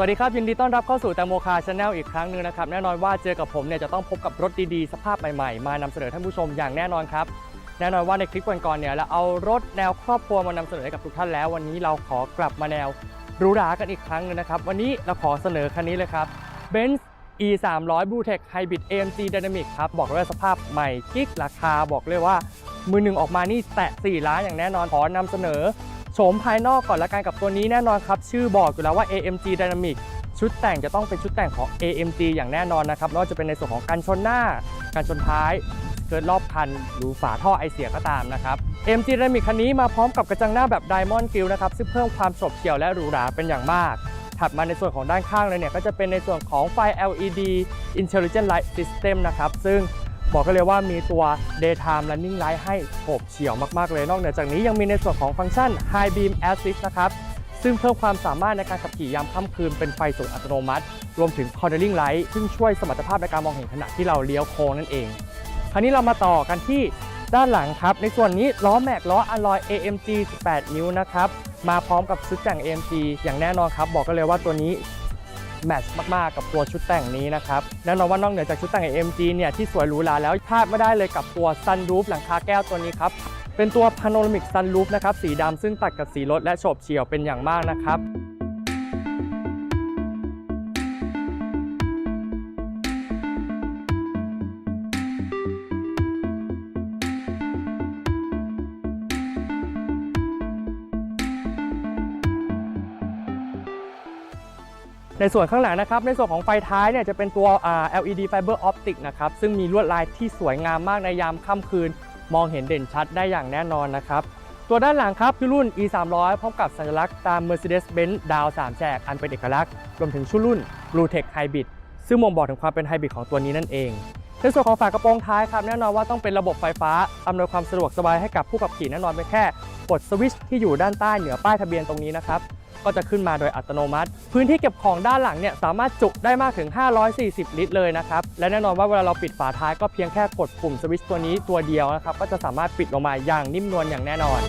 สวัสดีครับยินดีต้อนรับเข้าสู่แตงโมคาชาแนลอีกครั้งหนึ่งนะครับแน่นอนว่าเจอกับผมเนี่ยจะต้องพบกับรถดีๆ สภาพใหม่ๆ มานำเสนอท่านผู้ชมอย่างแน่นอนครับแน่นอนว่าในคลิปก่อนๆเนี่ยเราเอารถแนวครอบครัวมานำเสนอให้กับทุกท่านแล้ว วันนี้เราขอกลับมาแนวหรูหรากันอีกครั้งหนึงนะครับวันนี้เราขอเสนอคันนี้เลยครับ Benz E 3 0 0 Blue Tech Hybrid AMG Dynamic ครับบอกเลยว่าสภาพใหม่กิ๊กราคาบอกเลยว่ามือหนึ่งออกมานี่แตะ4ล้านอย่างแน่นอนขอนำเสนอ โฉมภายนอกก่อนละกันกับตัวนี้แน่นอนครับ ชื่อบอกอยู่แล้วว่า AMG Dynamic ชุดแต่งจะต้องเป็นชุดแต่งของ AMG อย่างแน่นอนนะครับไม่ว่าจะเป็นในส่วนของการชนหน้า การชนท้ายเกิดรอบคันหรือฝาท่อไอเสียก็ตามนะครับ AMG Dynamic คันนี้มาพร้อมกับกระจังหน้าแบบ Diamond Grill นะครับซึ่งเพิ่มความโฉบเฉี่ยวและหรูหราเป็นอย่างมาก ถัดมาในส่วนของด้านข้างเลยเนี่ยก็จะเป็นในส่วนของไฟ LED Intelligent Light System นะครับซึ่ง บอกกันเลยว่ามีตัว daytime running light ให้โฉบเฉี่ยวมากๆเลยนอกเหนือจากนี้ยังมีในส่วนของฟังก์ชัน high beam assist นะครับซึ่งเพิ่มความสามารถในการขับขี่ยามค่ำคืนเป็นไฟสูงอัตโนมัติ รวมถึง cornering light ซึ่งช่วยสมรรถภาพในการมองเห็นขณะที่เราเลี้ยวโค้งนั่นเอง คราวนี้เรามาต่อกันที่ด้านหลังครับ ในส่วนนี้ล้อแม็กล้อ alloy AMG 18 นิ้วนะครับ มาพร้อมกับชุดแต่ง AMG อย่างแน่นอนครับ บอกกันเลยว่าตัวนี้ แมทช์มากๆกับตัวชุดแต่งนี้นะครับแน่นอนว่านอกเหนือจากชุดแต่ง AMG เนี่ยที่สวยหรูหราแล้วพลาดไม่ได้เลยกับตัวซันรูฟหลังคาแก้วตัวนี้ครับเป็นตัวพาโนรามิกซันรูฟนะครับสีดำซึ่งตัดกับสีรถและโฉบเฉี่ยวเป็นอย่างมากนะครับ ในส่วนข้างหลังนะครับในส่วนของไฟท้ายเนี่ยจะเป็นตัว LED Fiber Optic นะครับซึ่งมีลวดลายที่สวยงามมากในยามค่ำคืน มองเห็นเด่นชัดได้อย่างแน่นอนนะครับตัวด้านหลังครับคือรุ่น E 3 0 0พร้อมกับสัญลักษณ์ตาม Mercedes-Benz ดาว3แฉกอันเป็นเอกลักษณ์รวมถึงชื่อรุ่น Blue Tech Hybrid ซึ่งบ่งบอกถึงความเป็นไฮบริดของตัวนี้นั่นเองในส่วนของฝากระโปรงท้ายครับแน่นอนว่าต้องเป็นระบบไฟฟ้าอำนวยความสะดวกสบายให้กับผู้ขับขี่แน่นอนเป็นแค่กดสวิตช์ที่อยู่ด้านใต้เหนือป้ายทะเบียนตรงนี้นะครับ ก็จะขึ้นมาโดยอัตโนมัติ พื้นที่เก็บของด้านหลังเนี่ยสามารถจุได้มากถึง 540 ลิตรเลยนะครับ และแน่นอนว่าเวลาเราปิดฝาท้ายก็เพียงแค่กดปุ่มสวิตช์ตัวนี้ตัวเดียวนะครับก็จะสามารถปิดลงมาอย่างนิ่มนวลอย่างแน่นอน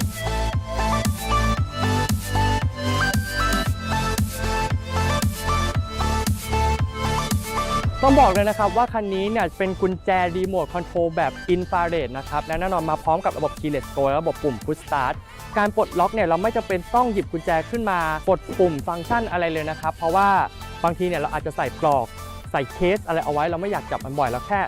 ต้องบอกเลยนะครับว่าคันนี้เนี่ยเป็นกุญแจรีโมทคอนโทรลแบบอินฟราเรดนะครับและแน่นอนมาพร้อมกับระบบ keyless go และระบบปุ่ม push start การปลดล็อกเนี่ยเราไม่จำเป็นต้องหยิบกุญแจขึ้นมา กดปุ่มฟังก์ชันอะไรเลยนะครับ เพราะว่าบางทีเนี่ยเราอาจจะใส่ปลอก ใส่เคสอะไรเอาไว้เราไม่อยากจับมันบ่อยเราแค่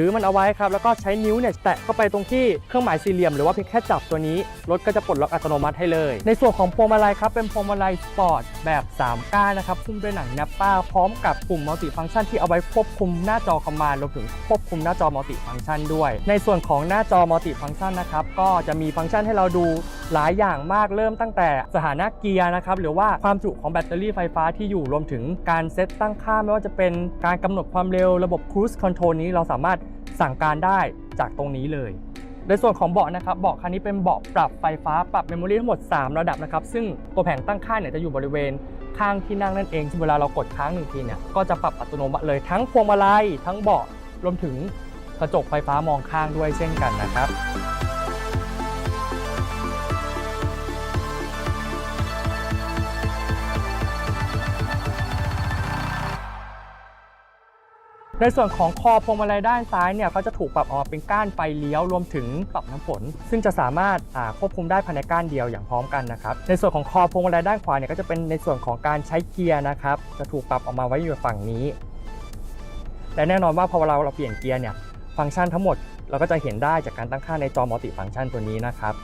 ถือมันเอาไว้ครับแล้วก็ใช้นิ้วเนี่ยแตะเข้าไปตรงที่เครื่องหมายสี่เหลี่ยมหรือว่าเพียงแค่จับตัวนี้รถก็จะปลดล็อกอัตโนมัติให้เลย ในส่วนของพวงมาลัยครับเป็นพวงมาลัยสปอร์ตแบบ3ก้านนะครับพุ่มด้วยหนังแนปป้าพร้อมกับปุ่มมัลติฟังก์ชันที่เอาไว้ควบคุมหน้าจอคอมมานด์รวมถึงควบคุมหน้าจอมัลติฟังก์ชันด้วย ในส่วนของหน้าจอมัลติฟังก์ชันนะครับก็จะมีฟังก์ชันให้เราดู หลายอย่างมากเริ่มตั้งแต่สถานะเกียร์นะครับหรือว่าความจุของแบตเตอรี่ไฟฟ้าที่อยู่รวมถึงการเซตตั้งค่าไม่ว่าจะเป็นการกำหนดความเร็วระบบ Cruise Control นี้เราสามารถสั่งการได้จากตรงนี้เลยในส่วนของเบาะนะครับเบาะคันนี้เป็นเบาะปรับไฟฟ้าปรับเมมโมรีทั้งหมด 3 ระดับนะครับ ซึ่งตัวแผงตั้งค่าเนี่ยจะอยู่บริเวณข้างที่นั่งนั่นเองซึ่งเวลาเรากดค้างหนึ่งทีเนี่ยก็จะปรับอัตโนมัติเลยทั้งพวงมาลัยทั้งเบาะรวมถึงกระจกไฟฟ้ามองข้างด้วยเช่นกันนะครับ ในส่วนของคอพวงมาลัยด้านซ้ายเนี่ยเขาจะถูกปรับออกมาเป็นก้านไฟเลี้ยวรวมถึงปรับน้ำฝน ซึ่งจะสามารถควบคุมได้ภายในก้านเดียวอย่างพร้อมกันนะครับในส่วนของคอพวงมาลัยด้านขวาเนี่ยก็จะเป็นในส่วนของการใช้เกียร์นะครับจะถูกปรับออกมาไว้อยู่ฝั่งนี้และแน่นอนว่าพอเราเราเปลี่ยนเกียร์เนี่ยฟังก์ชันทั้งหมดเราก็จะเห็นได้จากการตั้งค่าในจอมัลติฟังก์ชันตัวนี้นะครับ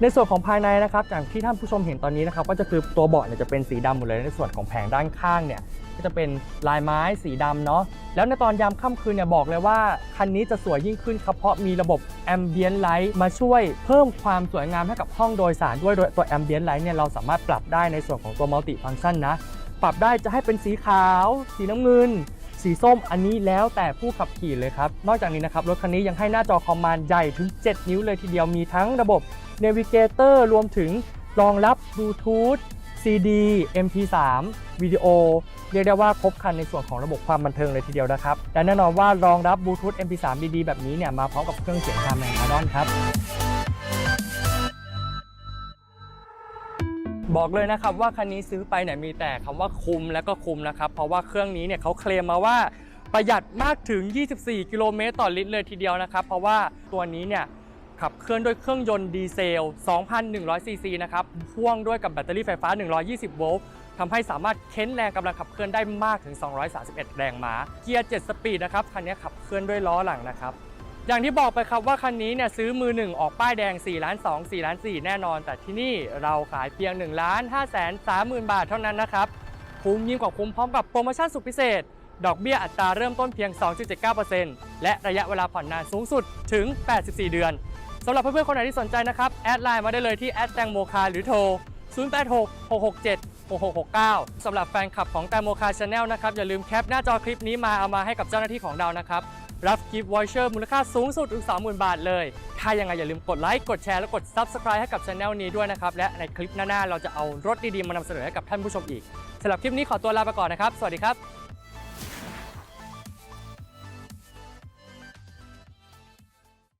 ในส่วนของภายในนะครับอย่างที่ท่านผู้ชมเห็นตอนนี้นะครับก็จะคือตัวเบาะเนี่ยจะเป็นสีดำหมดเลยในส่วนของแผงด้านข้างเนี่ย ก็จะเป็นลายไม้สีดำเนาะแล้วในตอนยามค่ำคืนเนี่ยบอกเลยว่าคันนี้จะสวยยิ่งขึ้นครับเพราะมีระบบ Ambient Light มาช่วยเพิ่มความสวยงามให้กับห้องโดยสารด้วยโดยตัว Ambient Light เนี่ยเราสามารถปรับได้ในส่วนของตัว Multi Function นะปรับได้จะให้เป็นสีขาว สีน้ำเงิน สีส้มอันนี้แล้วแต่ผู้ขับขี่เลยครับ นอกจากนี้นะครับ รถคันนี้ยังให้หน้าจอคอมมานด์ใหญ่ถึง 7 นิ้วเลยทีเดียวมีทั้งระบบ Navigator รวมถึงรองรับ Bluetooth CD MP3 วิดีโอ เรียกได้ว่าครบครันในส่วนของระบบความบันเทิงเลยทีเดียวนะครับ และแน่นอนว่ารองรับ Bluetooth MP3 ดีๆแบบนี้เนี่ยมาพร้อมกับเครื่องเสียงทามแมงคาร์ดอนครับบอกเลยนะครับว่าคันนี้ซื้อไปเนี่ยมีแต่คำว่าคุ้มและก็คุ้มนะครับ เพราะว่าเครื่องนี้เนี่ยเขาเคลมมาว่าประหยัดมากถึง 24 กิโลเมตรต่อลิตรเลยทีเดียวนะครับ เพราะว่าตัวนี้เนี่ย ขับเคลื่อนด้วยเครื่องยนต์ดีเซล 2,100 ซีซีนะครับ พ่วงด้วยกับแบตเตอรี่ไฟฟ้า 120 โวลต์ทำให้สามารถเค้นแรงกำลังขับเคลื่อนได้มากถึง 231 แรงม้า เกียร์ 7 สปีดนะครับ คันนี้ขับเคลื่อนด้วยล้อหลังนะครับ อย่างที่บอกไปครับว่าคันนี้เนี่ยซื้อมือหนึ่งออกป้ายแดง 4 ล้าน 2 4 ล้าน 4 แน่นอน แต่ที่นี่เราขายเพียง 1 ล้าน5แสน3หมื่นบาทเท่านั้นนะครับ คุ้มยิ่งกว่าคุ้มพร้อมกับโปรโมชั่นสุดพิเศษดอกเบี้ยอัตราเริ่มต้นเพียง 2.79%และระยะเวลาผ่อนนานสูงสุดถึง 84 เดือน สำหรับเพื่อนๆคนไหนที่สนใจนะครับ แอดไลน์มาได้เลยที่แอดแตงโมคาหรือโทร 086 667 6669 สำหรับแฟนคลับของแตงโมคาชาแนลนะครับ อย่าลืมแคปหน้าจอคลิปนี้มาเอามาให้กับเจ้าหน้าที่ของเรานะครับ รับกิฟต์วอเชอร์มูลค่าสูงสุดถึง20,000 บาทเลย ถ้ายังไงอย่าลืมกดไลค์กดแชร์และกด Subscribe ให้กับช anel นี้ด้วยนะครับ และในคลิปหน้าๆเราจะเอารถดีๆมานำเสนอให้กับท่านผู้ชมอีกสำหรับคลิปนี้ขอตัวลาไปก่อนนะครับ สวัสดีครับ